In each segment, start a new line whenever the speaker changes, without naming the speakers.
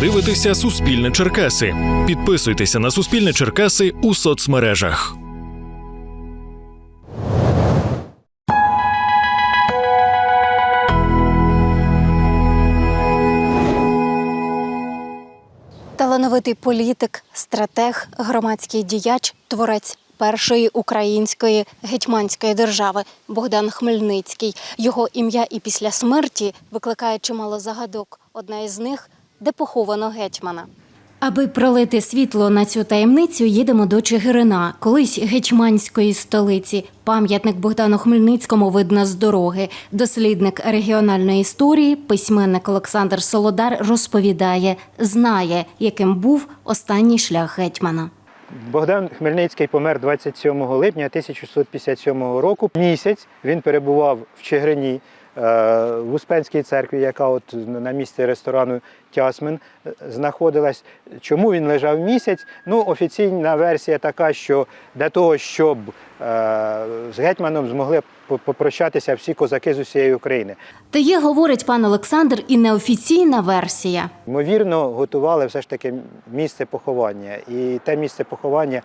дивитеся Суспільне Черкаси. Підписуйтеся на Суспільне Черкаси у соцмережах.
Талановитий політик, стратег, громадський діяч, творець першої української гетьманської держави Богдан Хмельницький. Його ім'я і після смерті викликає чимало загадок. Одна із них де поховано гетьмана. Аби пролити світло на цю таємницю, їдемо до Чигирина, колись гетьманської столиці. Пам'ятник Богдану Хмельницькому видно з дороги. Дослідник регіональної історії, письменник Олександр Солодар розповідає, знає, яким був останній шлях гетьмана.
Богдан Хмельницький помер 27 липня 1657 року. Місяць він перебував в Чигирині в Успенській церкві, яка от на місці ресторану Тясмин е, знаходилась. Чому він лежав місяць? Ну, офіційна версія така, що для того, щоб е, з гетьманом змогли попрощатися всі козаки з усієї України.
Та є, говорить пан Олександр, і неофіційна версія.
Ймовірно, готували все ж таки місце поховання. І те місце поховання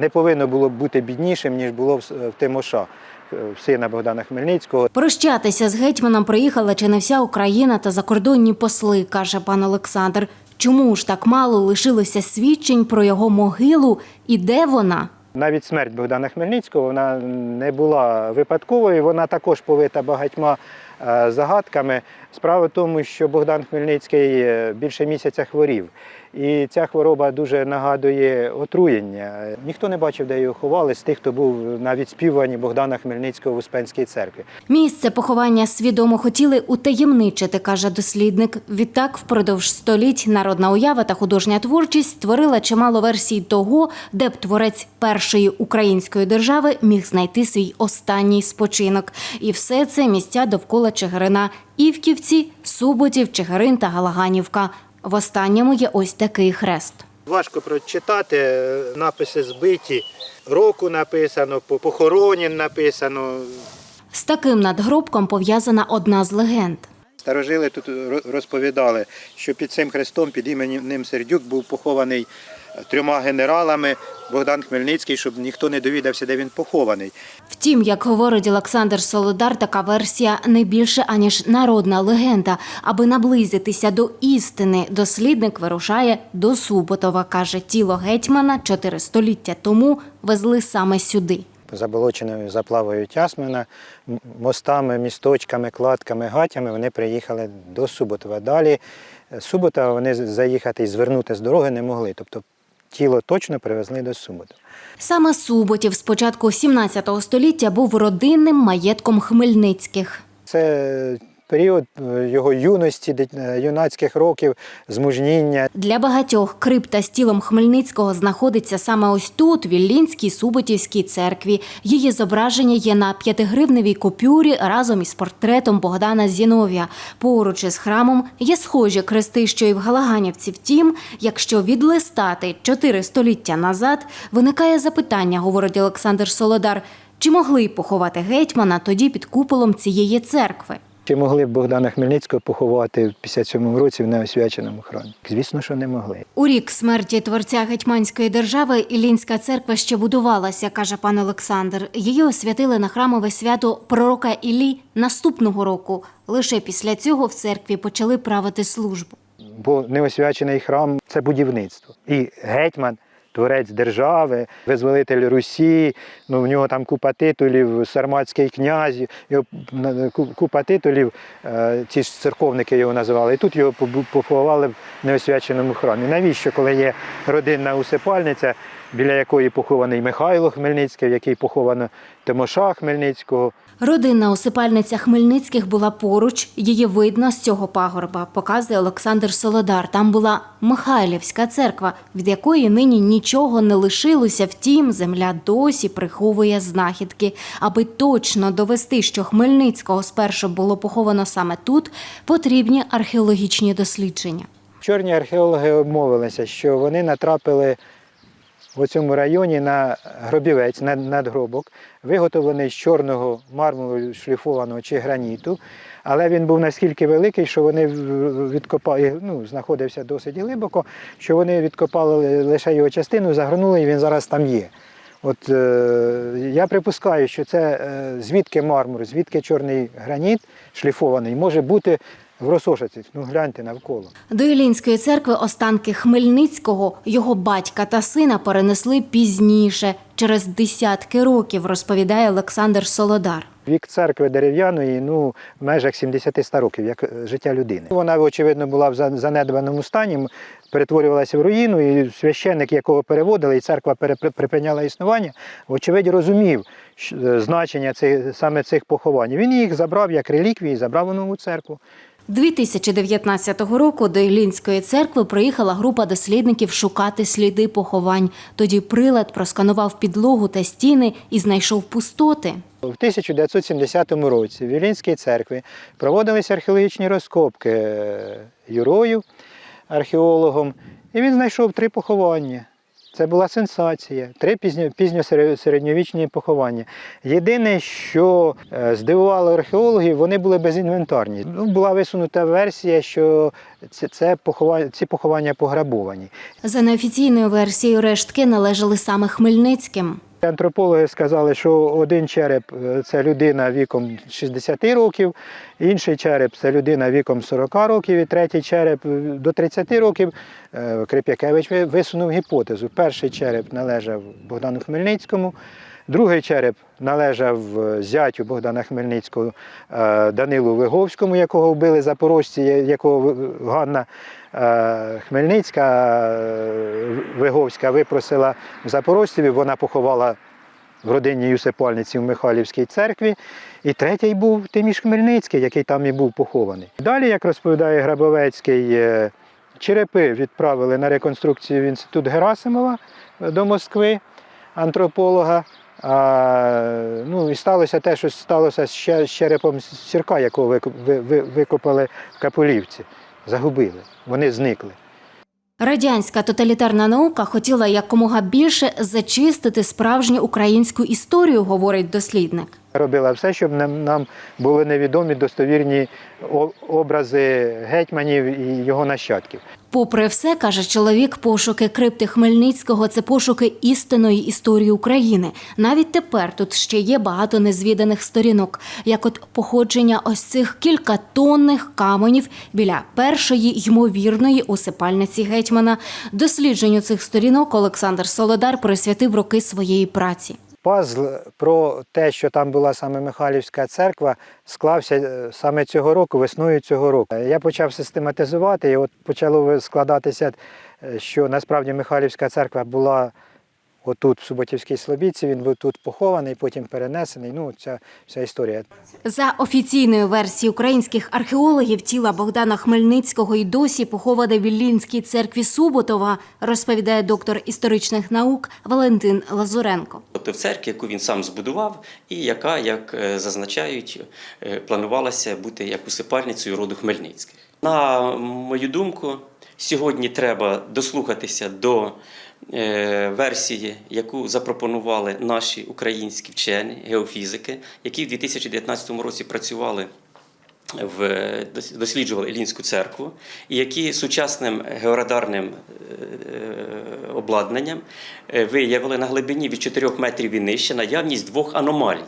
не повинно було бути біднішим, ніж було в Тимоша, е, в сина Богдана Хмельницького.
Прощатися з гетьманом приїхала чи не вся Україна та закордонні посли, каже пан Олександр. Чому ж так мало лишилося свідчень про його могилу і де вона?
Навіть смерть Богдана Хмельницького вона не була випадковою, вона також повита багатьма е, загадками. Справа в тому, що Богдан Хмельницький е, більше місяця хворів. І ця хвороба дуже нагадує отруєння. Ніхто не бачив, де його ховали з тих, хто був на відспівуванні Богдана Хмельницького в Успенській церкві.
Місце поховання свідомо хотіли утаємничити, каже дослідник. Відтак, впродовж століть народна уява та художня творчість створила чимало версій того, де б творець першої української держави міг знайти свій останній спочинок. І все це місця довкола Чигирина Івківці, Суботів, Чигирин та Галаганівка. В останньому є ось такий хрест.
Важко прочитати, е, написи збиті, року написано, по похоронін написано.
З таким надгробком пов'язана одна з легенд.
Старожили тут розповідали, що під цим хрестом, під іменем Сердюк, був похований трьома генералами Богдан Хмельницький, щоб ніхто не довідався, де він похований.
Втім, як говорить Олександр Солодар, така версія не більше аніж народна легенда. Аби наблизитися до істини, дослідник вирушає до Суботова. каже, тіло гетьмана чотири століття тому везли саме сюди.
Заболоченою заплавою Тясмина, мостами, місточками, кладками, гатями вони приїхали до Суботова. Далі Субота з Суботова вони заїхати і звернути з дороги не могли. Тобто тіло точно привезли до Суботова.
Саме Суботів з початку 17 століття був родинним маєтком Хмельницьких.
Це період е, його юності, е, юнацьких років, змужніння.
Для багатьох крипта з тілом Хмельницького знаходиться саме ось тут, в Іллінській Суботівській церкві. Її зображення є на п'ятигривневій купюрі разом із портретом Богдана Зіновія. Поруч із храмом є схожі крести, що і в Галаганівці. Втім, якщо відлистати чотири століття назад, виникає запитання, говорить Олександр Солодар. Чи могли поховати гетьмана тоді під куполом цієї церкви?
Чи могли б Богдана Хмельницького поховати в 57-му році в неосвяченому храмі? Звісно, що не могли.
У рік смерті творця гетьманської держави Іллінська церква ще будувалася, каже пан Олександр. Її освятили на храмове свято пророка Іллі наступного року. Лише після цього в церкві почали правити службу.
Бо неосвячений храм це будівництво. І гетьман, творець держави, визволитель Русі, ну в нього там купа титулів, сарматський князь, його купа титулів, е, ці ж церковники його називали. І тут його поховали в неосвяченому храмі. Навіщо, коли є родинна усипальниця, біля якої похований Михайло Хмельницький, в якій поховано Тимоша Хмельницького.
Родинна усипальниця Хмельницьких була поруч. Її видно з цього пагорба, показує Олександр Солодар. Там була Михайлівська церква, від якої нині нічого не лишилося. Втім, земля досі приховує знахідки. Аби точно довести, що Хмельницького спершу було поховано саме тут, потрібні археологічні дослідження.
Чорні археологи обмовилися, що вони натрапили в цьому районі на гробівець, на надгробок, виготовлений з чорного мармуру шліфованого чи граніту. Але він був наскільки великий, що вони відкопали, ну, знаходився досить глибоко, що вони відкопали лише його частину, загорнули, і він зараз там є. От е, я припускаю, що це е, звідки мармур, звідки чорний граніт шліфований, може бути в Росошиці. Ну гляньте навколо.
До Іллінської церкви останки Хмельницького, його батька та сина перенесли пізніше, через десятки років, розповідає Олександр Солодар.
Вік церкви дерев'яної ну, в межах 70-100 років, як життя людини. Вона, очевидно, була в занедбаному стані, перетворювалася в руїну, і священник, якого переводили, і церква припиняла існування, вочевидь розумів е, значення цих, саме цих поховань. Він їх забрав як реліквії, забрав у нову церкву.
2019 року до Іллінської церкви приїхала група дослідників шукати сліди поховань. Тоді прилад просканував підлогу та стіни і знайшов пустоти.
В 1970 році в Вілінській церкві проводилися археологічні розкопки е, Юрою, археологом, і він знайшов три поховання. Це була сенсація. Три пізньо, пізньосередньовічні поховання. Єдине, що е, здивувало археологів, вони були безінвентарні. Ну, була висунута версія, що це, це поховання, ці поховання пограбовані.
За неофіційною версією, рештки належали саме Хмельницьким.
Антропологи сказали, що один череп е, це людина віком 60 років, інший череп це людина віком 40 років, і третій череп е, до 30 років. Е, Крип'якевич висунув гіпотезу. Перший череп належав Богдану Хмельницькому, другий череп належав зятю Богдана Хмельницького Данилу Виговському, якого вбили запорожці, якого Ганна Хмельницька е, Виговська випросила в запорожців, вона поховала в родині Юсипальниці в Михайлівській церкві. І третій був Тиміш Хмельницький, який там і був похований. Далі, як розповідає Грабовецький, е, черепи відправили на реконструкцію в інститут Герасимова е, до Москви, антрополога. А, ну, і сталося те, що сталося з черепом сірка, якого викоп- ви- ви- викопали в Капулівці. Загубили, вони зникли.
Радянська тоталітарна наука хотіла якомога більше зачистити справжню українську історію, говорить дослідник.
Робила все, щоб нам, були невідомі достовірні образи гетьманів і його нащадків.
Попри все, каже чоловік, пошуки крипти Хмельницького це пошуки істинної історії України. Навіть тепер тут ще є багато незвіданих сторінок, як от походження ось цих кількатонних каменів біля першої ймовірної усипальниці гетьмана. Дослідженню цих сторінок Олександр Солодар присвятив роки своєї праці.
Пазл про те, що там була саме Михайлівська церква, склався е, саме цього року, весною цього року. Я почав систематизувати, і от почало складатися, е, що насправді Михайлівська церква була отут, в Суботівській Слобідці, він був тут похований, потім перенесений. Ну, ця вся історія.
За офіційною версією українських археологів, тіла Богдана Хмельницького і досі поховане в Іллінській церкві Суботова, розповідає доктор історичних наук Валентин Лазуренко.
Тобто в церкві, яку він сам збудував, і яка, як е, зазначають, е, планувалася бути як усипальницею роду Хмельницьких. На мою думку, сьогодні треба дослухатися до версії, яку запропонували наші українські вчені, геофізики, які в 2019 році працювали в досліджували Ілінську церкву, і які сучасним георадарним е, обладнанням е, виявили на глибині від 4 метрів і нижче наявність двох аномалій,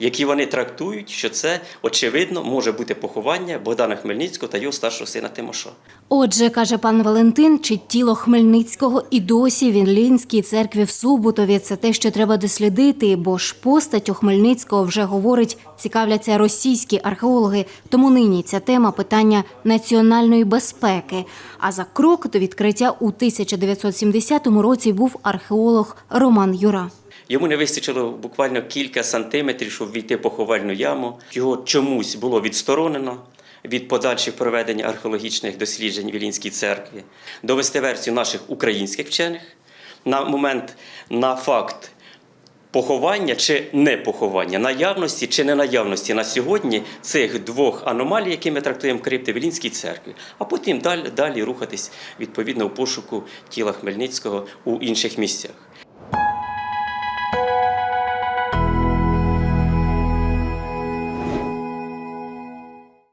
які вони трактують, що це очевидно може бути поховання Богдана Хмельницького та його старшого сина Тимоша.
Отже, каже пан Валентин, чи тіло Хмельницького і досі в Іллінській церкві в Суботові це те, що треба дослідити, бо ж постать у Хмельницького вже говорить, цікавляться російські археологи. Тому нині ця тема питання національної безпеки. А за крок до відкриття у 1970 році був археолог Роман Юра.
Йому не вистачило буквально кілька сантиметрів, щоб війти в поховальну яму. Його чомусь було відсторонено від подальших проведення археологічних досліджень в Ілінській церкві. Довести версію наших українських вчених на момент на факт поховання чи не поховання, наявності чи не наявності на сьогодні цих двох аномалій, які ми трактуємо крипти в Ілінській церкві, а потім далі, далі рухатись відповідно у пошуку тіла Хмельницького у інших місцях.